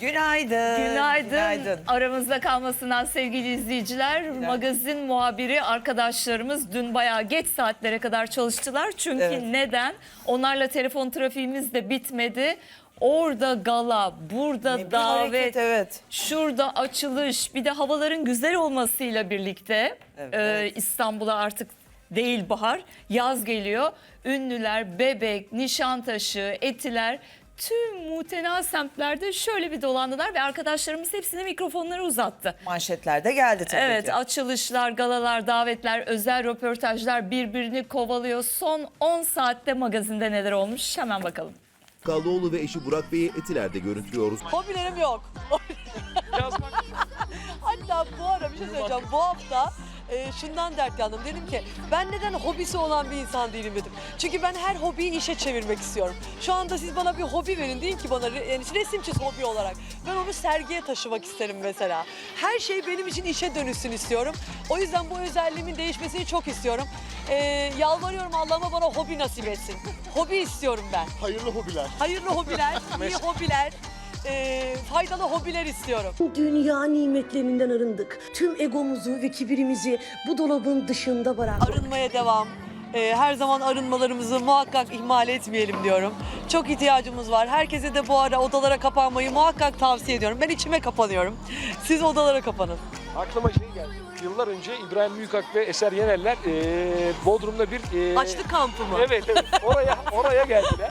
Günaydın. Günaydın. Aramızda kalmasından sevgili izleyiciler. Magazin muhabiri arkadaşlarımız dün bayağı geç saatlere kadar çalıştılar. Çünkü Evet. neden? Onlarla telefon trafiğimiz de bitmedi. Orada gala, burada Bir davet, hareket, evet. şurada açılış, bir de havaların güzel olmasıyla birlikte Evet. e, İstanbul'a artık değil bahar, yaz geliyor. Ünlüler, Bebek, Nişantaşı, Etiler tüm muhtena semtlerde şöyle bir dolandılar ve arkadaşlarımız hepsine mikrofonları uzattı. Manşetler de geldi tabii Evet ki. açılışlar, galalar, davetler, özel röportajlar birbirini kovalıyor. Son 10 saatte magazinde neler olmuş hemen bakalım. Kallıoğlu ve eşi Burak Bey'i Etiler'de görüntülüyoruz. Hobilerim yok. Hatta bu ara bir şey söyleyeceğim. Bu hafta e, şundan dert yandım. Dedim ki ben neden hobisi olan bir insan değilim dedim. Çünkü ben her hobiyi işe çevirmek istiyorum. Şu anda siz bana bir hobi verin. Deyin ki bana yani resim çiz hobi olarak. Ben onu sergiye taşımak isterim mesela. Her şey benim için işe dönüşsün istiyorum. O yüzden bu özelliğimin değişmesini çok istiyorum. E, yalvarıyorum Allah'ıma bana hobi nasip etsin. Hobi istiyorum ben. Hayırlı hobiler. Hayırlı hobiler, iyi hobiler, e, faydalı hobiler istiyorum. Dünya nimetlerinden arındık. Tüm egomuzu ve kibirimizi bu dolabın dışında bıraktık. Arınmaya devam. E, her zaman arınmalarımızı muhakkak ihmal etmeyelim diyorum. Çok ihtiyacımız var. Herkese de bu ara odalara kapanmayı muhakkak tavsiye ediyorum. Ben içime kapanıyorum. Siz odalara kapanın. Aklıma şey geldi. Yıllar önce İbrahim Büyükak ve Eser Yenerler eee Bodrum'da bir... eee, Açlık kampı mı? Evet evet oraya oraya geldiler.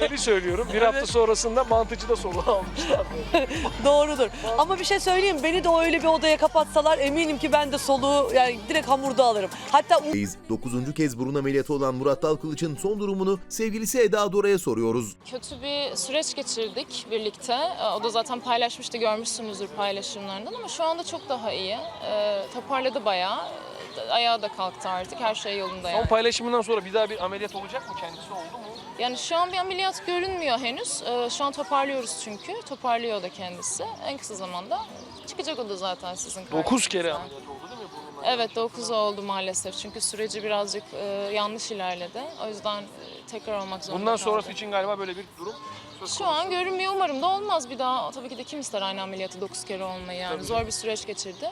Geri söylüyorum. Bir hafta sonrasında mantıcıda solu almışlar. Doğrudur. Ama bir şey söyleyeyim. Beni de öyle bir odaya kapatsalar eminim ki ben de soluğu yani direkt hamurda alırım. Hatta 9. kez burun ameliyatı olan Murat Dalkılıç'ın son durumunu sevgilisi Eda Dora'ya soruyoruz. Kötü bir süreç geçirdik birlikte. Ee, O da zaten paylaşmıştı, görmüşsünüzdür paylaşımlarından ama şu anda çok daha iyi. Ee, toparladı bayağı. Ee, Ayağı da kalktı artık, her şey yolunda Son yani. paylaşımından sonra bir daha bir ameliyat olacak mı? Kendisi oldu mu? Yani şu an bir ameliyat görünmüyor henüz. Ee, Şu an toparlıyoruz çünkü. Toparlıyor da kendisi. En kısa zamanda çıkacak o da zaten sizin 9 kere karşınıza. ameliyat oldu değil mi? Evet 9 oldu maalesef. Çünkü süreci birazcık e, yanlış ilerledi. O yüzden e, tekrar olmak zorunda Bundan kaldı. sonrası için galiba böyle bir durum söz Şu an görünmüyor. Umarım da olmaz bir daha. Tabii ki de kim ister aynı ameliyatı 9 kere olmayı yani. Zor bir süreç geçirdi.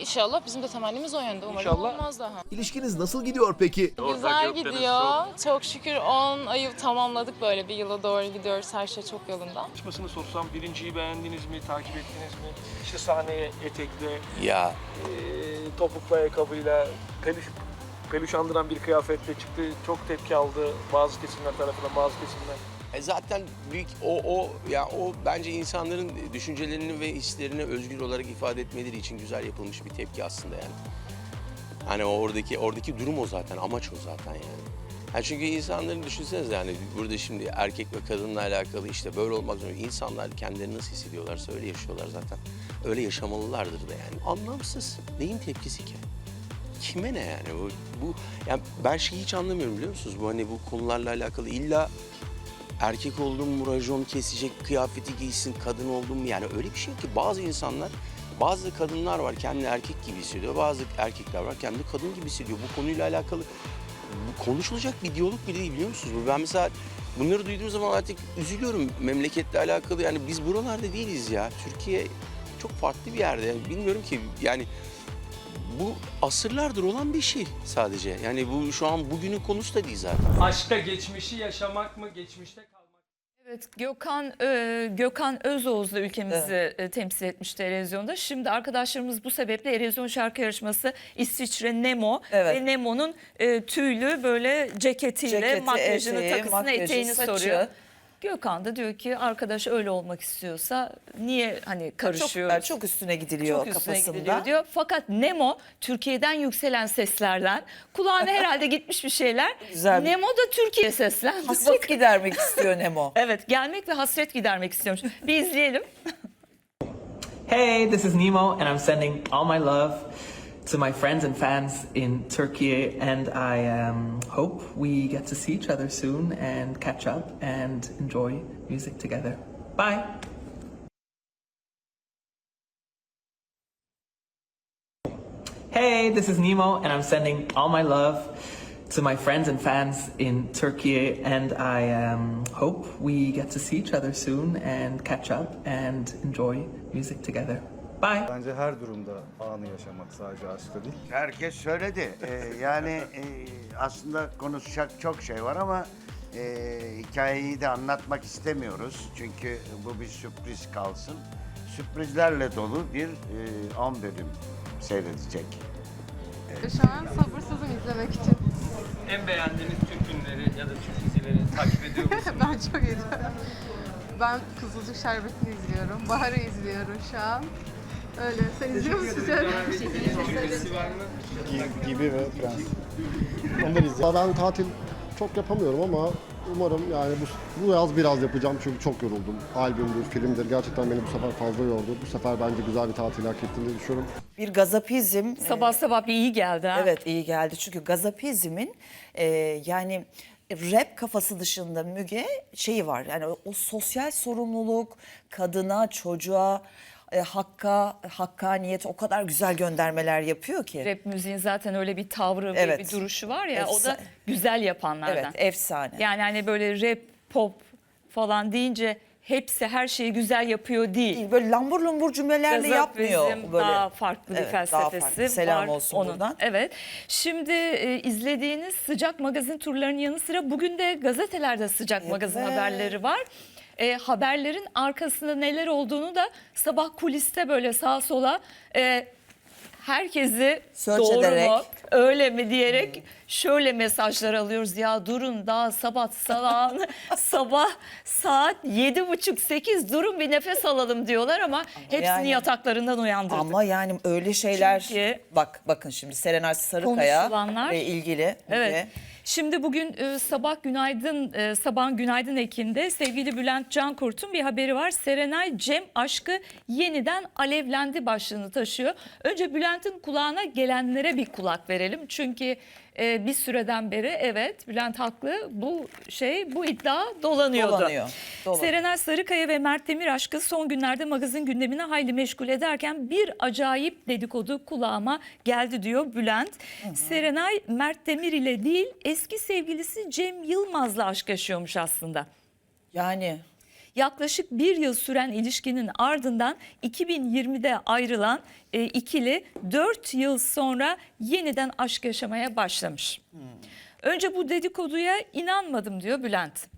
İnşallah bizim de temennimiz o yönde. Umarım İnşallah. olmaz daha. İlişkiniz nasıl gidiyor peki? Güzel gidiyor. Çok şükür 10 ayı tamamladık böyle bir yıla doğru gidiyoruz. Her şey çok yolunda. Çalışmasını sorsam birinciyi beğendiniz mi? Takip ettiniz mi? İşte sahneye etekle, Ya eee topuklu ayakkabıyla, peluş, peluş andıran bir kıyafetle çıktı. Çok tepki aldı bazı kesimler tarafından, bazı kesimler. E zaten büyük o o ya o bence insanların düşüncelerini ve hislerini özgür olarak ifade etmeleri için güzel yapılmış bir tepki aslında yani. Hani oradaki oradaki durum o zaten, amaç o zaten yani. Ha çünkü insanların düşünsenize yani burada şimdi erkek ve kadınla alakalı işte böyle olmak zorunda. İnsanlar kendilerini nasıl hissediyorlarsa öyle yaşıyorlar zaten. Öyle yaşamalılardır da yani. Anlamsız. Neyin tepkisi ki? Kime ne yani? Bu, bu yani ben şeyi hiç anlamıyorum biliyor musunuz? Bu hani bu konularla alakalı illa erkek oldum mu racon kesecek kıyafeti giysin, kadın oldum mu? Yani öyle bir şey ki bazı insanlar, bazı kadınlar var kendini erkek gibi hissediyor, bazı erkekler var kendini kadın gibi hissediyor. Bu konuyla alakalı konuşulacak bir diyalog bile değil biliyor musunuz? Ben mesela bunları duyduğum zaman artık üzülüyorum memleketle alakalı. Yani biz buralarda değiliz ya. Türkiye çok farklı bir yerde. Bilmiyorum ki yani bu asırlardır olan bir şey sadece. Yani bu şu an bugünün konusu da değil zaten. Aşkta geçmişi yaşamak mı, geçmişte kalmak mı? Evet Gökhan e, Gökhan Özoğuz da ülkemizi e, temsil etmişti Erezyon'da. Şimdi arkadaşlarımız bu sebeple Erezyon şarkı yarışması İsviçre Nemo Evet. ve Nemo'nun e, tüylü böyle ceketiyle Ceketi, makyajını eteği, takısını makyajı, eteğini saçı. soruyor. Gökhan da diyor ki arkadaş öyle olmak istiyorsa niye hani Çok, karışıyoruz? çok üstüne gidiliyor Çok üstüne kafasında. gidiliyor diyor. Fakat Nemo Türkiye'den yükselen seslerden kulağına herhalde gitmiş bir şeyler. Güzel Nemo da Türkiye seslendirecek. Hasret gidermek istiyor Nemo. Evet gelmek ve hasret gidermek istiyormuş. Bir izleyelim. Hey, this is Nemo, and I'm sending all my love to my friends and fans in Turkey, and I um, hope we get to see each other soon and catch up and enjoy music together. Bye. Hey, this is Nemo, and I'm sending all my love to my friends and fans in Turkey, and I um, hope we get to see each other soon and catch up and enjoy music together. Bye. Bence her durumda anı yaşamak sadece aşkta değil. Herkes söyledi. Ee, yani e, aslında konuşacak çok şey var ama e, hikayeyi de anlatmak istemiyoruz. Çünkü bu bir sürpriz kalsın. Sürprizlerle dolu bir e, 10 bölüm seyredecek. Şu an sabırsızım izlemek için. En beğendiğiniz Türk filmleri ya da Türk dizileri takip ediyor musunuz? ben çok izliyorum. Ben Kızılcık Şerbeti'ni izliyorum. Bahar'ı izliyorum şu an. Öyle. Sen izliyor musun? Dizisi var mı? Gi- gibi ve Prens. Onları izliyorum. Ben tatil çok yapamıyorum ama umarım yani bu, bu yaz biraz yapacağım çünkü çok yoruldum. Albümdür, filmdir gerçekten beni bu sefer fazla yordu. Bu sefer bence güzel bir tatil hak ettiğini düşünüyorum. Bir gazapizm. Sabah sabah bir iyi geldi ha. Evet iyi geldi çünkü gazapizmin e, yani rap kafası dışında Müge şeyi var. Yani o, o sosyal sorumluluk kadına, çocuğa, e, hakka, hakkaniyet o kadar güzel göndermeler yapıyor ki. Rap müziğin zaten öyle bir tavrı ve Evet. bir duruşu var ya o da güzel yapanlardan. Evet efsane. Yani hani böyle rap, pop falan deyince hepsi her şeyi güzel yapıyor değil. Değil, böyle lambur lumbur cümlelerle yapmıyor. Gazapizm Böyle. daha farklı bir Evet, felsefesi farklı. Selam var olsun onun. buradan. Evet. Şimdi e, izlediğiniz sıcak magazin turlarının yanı sıra bugün de gazetelerde sıcak magazin Evet. haberleri var. E, haberlerin arkasında neler olduğunu da sabah kuliste böyle sağa sola e, herkesi Search doğru ederek. mu öyle mi diyerek şöyle mesajlar alıyoruz ya durun daha sabah sabah sabah saat yedi buçuk sekiz durun bir nefes alalım diyorlar ama hepsini yani- yataklarından uyandırdık. Ama yani öyle şeyler Çünkü- bak bakın şimdi Serenay Sarıkaya Konuşulanlar- ve ilgili Evet. Müge. Şimdi bugün e, sabah günaydın e, sabah günaydın ekinde sevgili Bülent Cankurt'un bir haberi var. Serenay Cem aşkı yeniden alevlendi başlığını taşıyor. Önce Bülent'in kulağına gelenlere bir kulak verelim. Çünkü e, bir süreden beri evet Bülent haklı bu şey bu iddia dolanıyordu. Dolanıyor, dolanıyor. Serenay Sarıkaya ve Mert Demir aşkı son günlerde magazin gündemini hayli meşgul ederken bir acayip dedikodu kulağıma geldi diyor Bülent. Serenay Mert Demir ile değil eski sevgilisi Cem Yılmaz'la aşk yaşıyormuş aslında. Yani Yaklaşık bir yıl süren ilişkinin ardından 2020'de ayrılan e, ikili 4 yıl sonra yeniden aşk yaşamaya başlamış. Önce bu dedikoduya inanmadım diyor Bülent.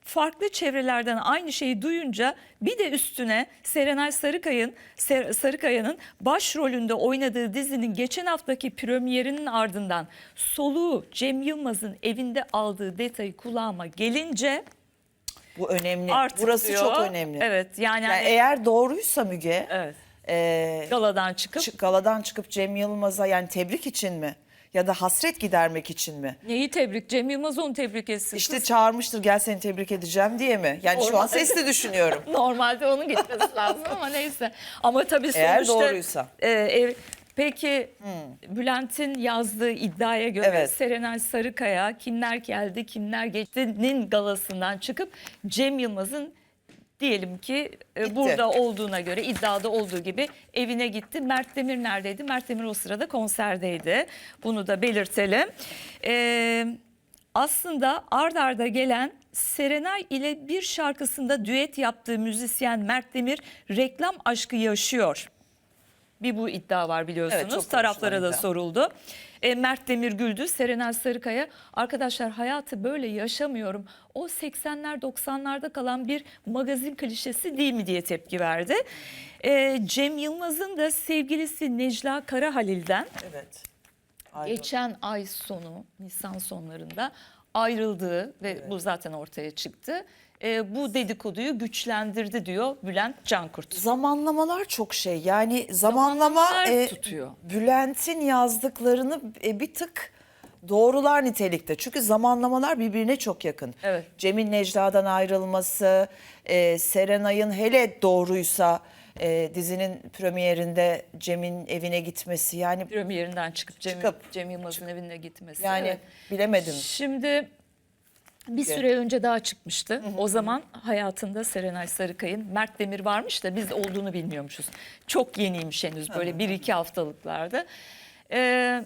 Farklı çevrelerden aynı şeyi duyunca bir de üstüne Serenay Sarıkaya'nın Ser- Sarıkaya'nın başrolünde oynadığı dizinin geçen haftaki premierinin ardından soluğu Cem Yılmaz'ın evinde aldığı detayı kulağıma gelince bu önemli. artık Burası diyor, çok önemli. Evet yani, Yani hani- eğer doğruysa Müge evet, e, galadan çıkıp çık- galadan çıkıp Cem Yılmaz'a yani tebrik için mi? Ya da hasret gidermek için mi? neyi tebrik Cem Yılmaz onu tebrik etsin. İşte Kız, çağırmıştır gel seni tebrik edeceğim diye mi? Yani şu an sesli düşünüyorum. Normalde onun gitmesi lazım ama neyse. Ama tabii Eğer sonuçta... doğruysa. e, ev- peki Bülent'in yazdığı iddiaya göre Evet. Serenay Sarıkaya kimler geldi kimler geçti'nin galasından çıkıp Cem Yılmaz'ın diyelim ki e, Gitti. burada olduğuna göre iddiada olduğu gibi evine gitti. Mert Demir neredeydi? Mert Demir o sırada konserdeydi. Bunu da belirtelim. Ee, aslında ard arda gelen Serenay ile bir şarkısında düet yaptığı müzisyen Mert Demir reklam aşkı yaşıyor. Bir bu iddia var biliyorsunuz. Evet, Taraflara da iddia. soruldu. E, Mert Demir güldü. Serenay Sarıkaya arkadaşlar hayatı böyle yaşamıyorum. O 80'ler 90'larda kalan bir magazin klişesi değil mi diye tepki verdi. E, Cem Yılmaz'ın da sevgilisi Necla Karahalil'den Evet. Ayrı. geçen ay sonu Nisan sonlarında ayrıldığı ve bu zaten ortaya çıktı. E, bu dedikoduyu güçlendirdi diyor Bülent Cankurt. Zamanlamalar çok şey. Yani zamanlama e, tutuyor. Bülent'in yazdıklarını e, bir tık doğrular nitelikte. Çünkü zamanlamalar birbirine çok yakın. Evet. Cem'in Necla'dan ayrılması, e, Serenay'ın hele doğruysa e, dizinin premierinde Cem'in evine gitmesi. Yani Premierinden çıkıp Cem, Çıkıp- Cem Yılmaz'ın evine gitmesi. yani Evet. bilemedim. Şimdi bir süre önce daha çıkmıştı. O zaman hayatında Serenay Sarıkaya'nın Mert Demir varmış da biz olduğunu bilmiyormuşuz. Çok yeniymiş henüz böyle bir iki haftalıklarda. Ee,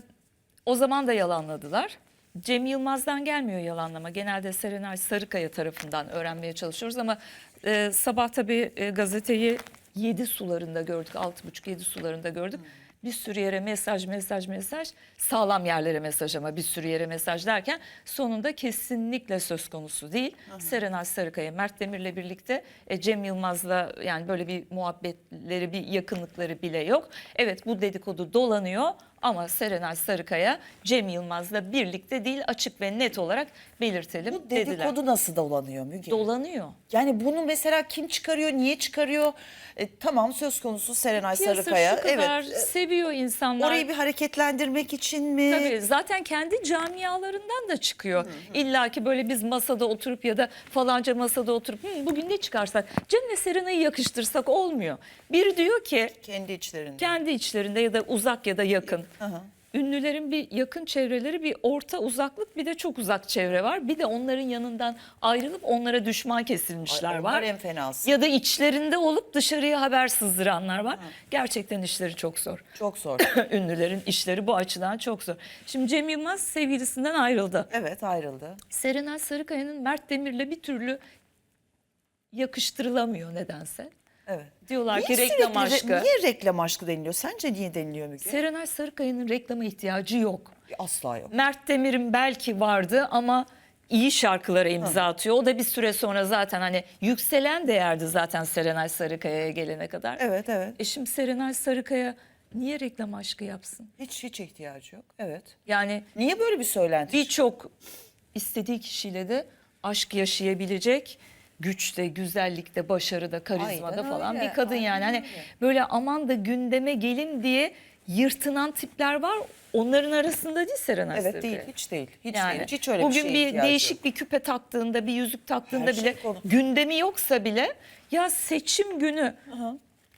o zaman da yalanladılar. Cem Yılmaz'dan gelmiyor yalanlama. Genelde Serenay Sarıkaya tarafından öğrenmeye çalışıyoruz ama e, sabah tabii e, gazeteyi 7 sularında gördük. 6.30-7 sularında gördük. Bir sürü yere mesaj, mesaj, mesaj. Sağlam yerlere mesaj ama bir sürü yere mesaj derken sonunda kesinlikle söz konusu değil. Serenay Sarıkaya, Mert Demir'le birlikte e, Cem Yılmaz'la yani böyle bir muhabbetleri, bir yakınlıkları bile yok. Evet bu dedikodu dolanıyor ama Serenay Sarıkaya Cem Yılmaz'la birlikte değil açık ve net olarak belirtelim Bu dediler. dedikodu nasıl dolanıyor Müge? Dolanıyor. Yani bunu mesela kim çıkarıyor, niye çıkarıyor? E, tamam söz konusu Serenay Piyasa Sarıkaya. şu kadar Evet. seviyor insanlar. Orayı bir hareketlendirmek için mi? Tabii zaten kendi camialarından da çıkıyor. İlla ki böyle biz masada oturup ya da falanca masada oturup "Hı, bugün ne çıkarsak Cem'le Serenay'ı yakıştırsak olmuyor. Biri diyor ki Kendi içlerinde. kendi içlerinde ya da uzak ya da yakın. Aha. Ünlülerin bir yakın çevreleri bir orta uzaklık bir de çok uzak çevre var. Bir de onların yanından ayrılıp onlara düşman kesilmişler Ay, var. en fenası. Ya da içlerinde olup dışarıya haber sızdıranlar var. Gerçekten işleri çok zor. Çok zor. Ünlülerin işleri bu açıdan çok zor. Şimdi Cem Yılmaz sevgilisinden ayrıldı. evet ayrıldı. Serenay Sarıkaya'nın Mert Demir'le bir türlü yakıştırılamıyor nedense. Evet. Diyorlar ki Niye reklam sürekli re- aşkı. Niye reklam aşkı deniliyor? Sence niye deniliyor Müge? Serenay Sarıkaya'nın reklama ihtiyacı yok. Asla yok. Mert Demir'in belki vardı ama iyi şarkılara imza atıyor. O da bir süre sonra zaten hani yükselen değerdi zaten Serenay Sarıkaya'ya gelene kadar. Evet evet. E şimdi Serenay Sarıkaya niye reklam aşkı yapsın? Hiç hiç ihtiyacı yok. Evet. Yani Niye böyle bir söylenti? birçok istediği kişiyle de aşk yaşayabilecek güçte, güzellikte, başarıda, karizmada Aynen falan öyle, bir kadın yani. aynen Hani öyle. böyle aman da gündeme gelin diye yırtınan tipler var. Onların arasında değil Serenay Evet Sarıkaya. değil, hiç değil. Hiç Yani değil. Hiç öyle bugün bir şeye bir değişik yok. bir küpe taktığında, bir yüzük taktığında Her şey bile konu. gündemi yoksa bile ya seçim günü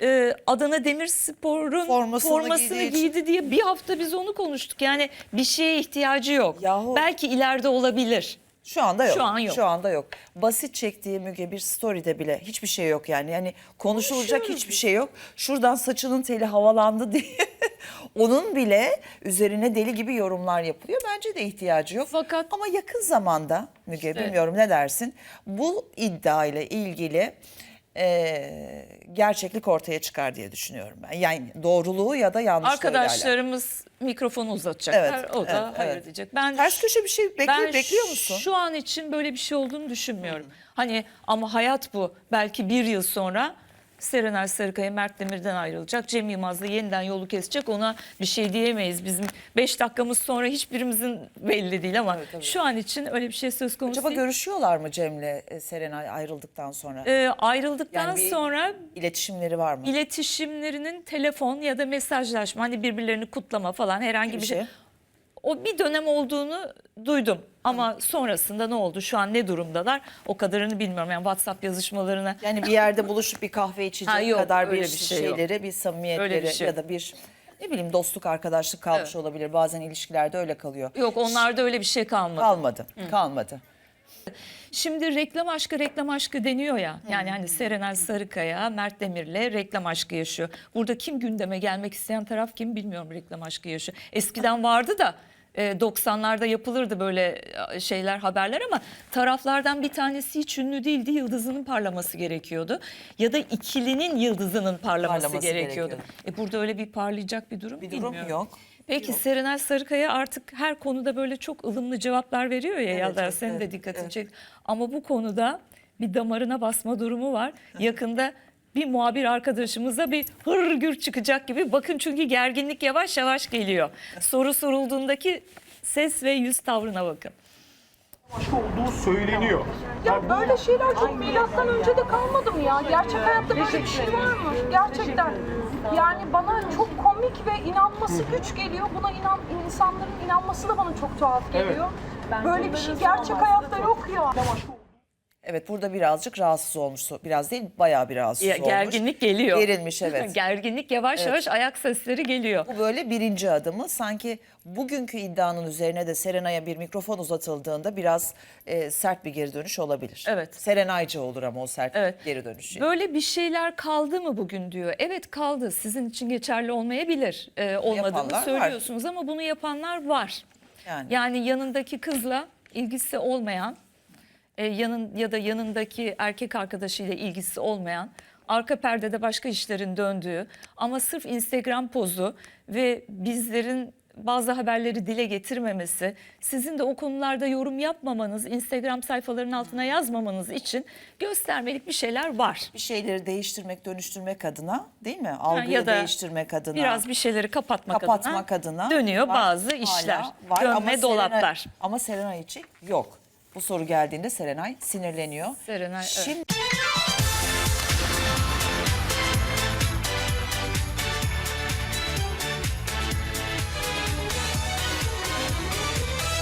e, Adana Demirspor'un Formasını formasını, için. giydi diye bir hafta biz onu konuştuk. Yani bir şeye ihtiyacı yok. Yahu- Belki ileride olabilir. Şu anda yok. Şu an yok. Şu anda yok. Basit çektiği Müge bir story'de bile hiçbir şey yok yani. Yani konuşulacak hiçbir şey yok. Şuradan saçının teli havalandı diye onun bile üzerine deli gibi yorumlar yapılıyor. Bence de ihtiyacı yok. Fakat- ama yakın zamanda Müge bilmiyorum ne dersin? Bu iddia ile ilgili e, gerçeklik ortaya çıkar diye düşünüyorum ben. Yani doğruluğu ya da alakalı. Arkadaşlarımız mikrofonu uzatacaklar. Evet, o da evet, hayır evet. diyecek. Ben Ters köşe bir şey bekliyor, ben bekliyor musun? şu an için böyle bir şey olduğunu düşünmüyorum. Hani ama hayat bu. Belki bir yıl sonra Serenay Sarıkaya Mert Demir'den ayrılacak. Cem Yılmaz'la yeniden yolu kesecek. Ona bir şey diyemeyiz. Bizim 5 dakikamız sonra hiçbirimizin belli değil ama şu an için öyle bir şey söz konusu Acaba değil. görüşüyorlar mı Cem'le e, Serenay ayrıldıktan sonra? Ee, ayrıldıktan Yani bir- sonra İletişimleri var mı? iletişimlerinin telefon ya da mesajlaşma hani birbirlerini kutlama falan herhangi bir şey. O bir dönem olduğunu duydum ama sonrasında ne oldu? Şu an ne durumdalar? O kadarını bilmiyorum. Yani WhatsApp yazışmalarına Yani bir yerde buluşup bir kahve içecek Ha, yok, kadar bir, öyle bir şey yok. şeyleri, bir samimiyetleri Öyle bir şey ya da bir ne bileyim dostluk, arkadaşlık kalmış Evet. olabilir. Bazen ilişkilerde öyle kalıyor. yok onlarda öyle bir şey kalmadı. Kalmadı, kalmadı. Şimdi reklam aşkı reklam aşkı deniyor ya. Yani hani Serenay Sarıkaya, Mert Demir'le reklam aşkı yaşıyor. Burada kim gündeme gelmek isteyen taraf kim bilmiyorum reklam aşkı yaşıyor. Eskiden vardı da e, 90'larda yapılırdı böyle e, şeyler haberler ama taraflardan bir tanesi hiç ünlü değildi. Yıldızının parlaması gerekiyordu. Ya da ikilinin yıldızının parlaması, Parlaması gerekiyordu. gerekiyordu. E burada öyle bir parlayacak bir durum Bir durum bilmiyorum. yok. Peki Serenay Sarıkaya artık her konuda böyle çok ılımlı cevaplar veriyor ya ya da evet, senin de evet, dikkatini evet. çek. Ama bu konuda bir damarına basma durumu var. Yakında bir muhabir arkadaşımıza bir hırgür çıkacak gibi. Bakın çünkü gerginlik yavaş yavaş geliyor. Soru sorulduğundaki ses ve yüz tavrına bakın. olduğu söyleniyor. Ya böyle şeyler çok milattan önce de kalmadı mı ya? Gerçek hayatta böyle bir şey var mı? Gerçekten. Yani bana çok komik ve inanması güç geliyor. Buna inan insanların inanması da bana çok tuhaf geliyor. Böyle bir şey gerçek hayatta yok ya. Evet burada birazcık rahatsız olmuş. Biraz değil bayağı bir rahatsız Ya, olmuş. gerginlik geliyor. Gerilmiş evet. Gerginlik yavaş yavaş ayak sesleri geliyor. Bu böyle birinci adımı. Sanki bugünkü iddianın üzerine de Serenay'a bir mikrofon uzatıldığında biraz e, sert bir geri dönüş olabilir. Evet. Serenaycı olur ama o sert Evet. geri dönüş. Böyle bir şeyler kaldı mı bugün diyor. Evet kaldı. Sizin için geçerli olmayabilir. Ee, olmadığını Yapanlar var. söylüyorsunuz ama bunu yapanlar var. Yani. Yani, yanındaki kızla ilgisi olmayan, e, yanın ya da yanındaki erkek arkadaşıyla ilgisi olmayan, arka perdede başka işlerin döndüğü ama sırf Instagram pozu ve bizlerin bazı haberleri dile getirmemesi, sizin de o konularda yorum yapmamanız, Instagram sayfalarının altına yazmamanız için göstermelik bir şeyler var. Bir şeyleri değiştirmek, dönüştürmek adına değil mi? Algıyı ya da değiştirmek adına. Biraz bir şeyleri kapatmak, kapatmak adına, dönüyor var, bazı işler. var. Gömme Ama dolaplar. ama Serenay için yok. Bu soru geldiğinde Serenay sinirleniyor. Serenay, evet. Şimdi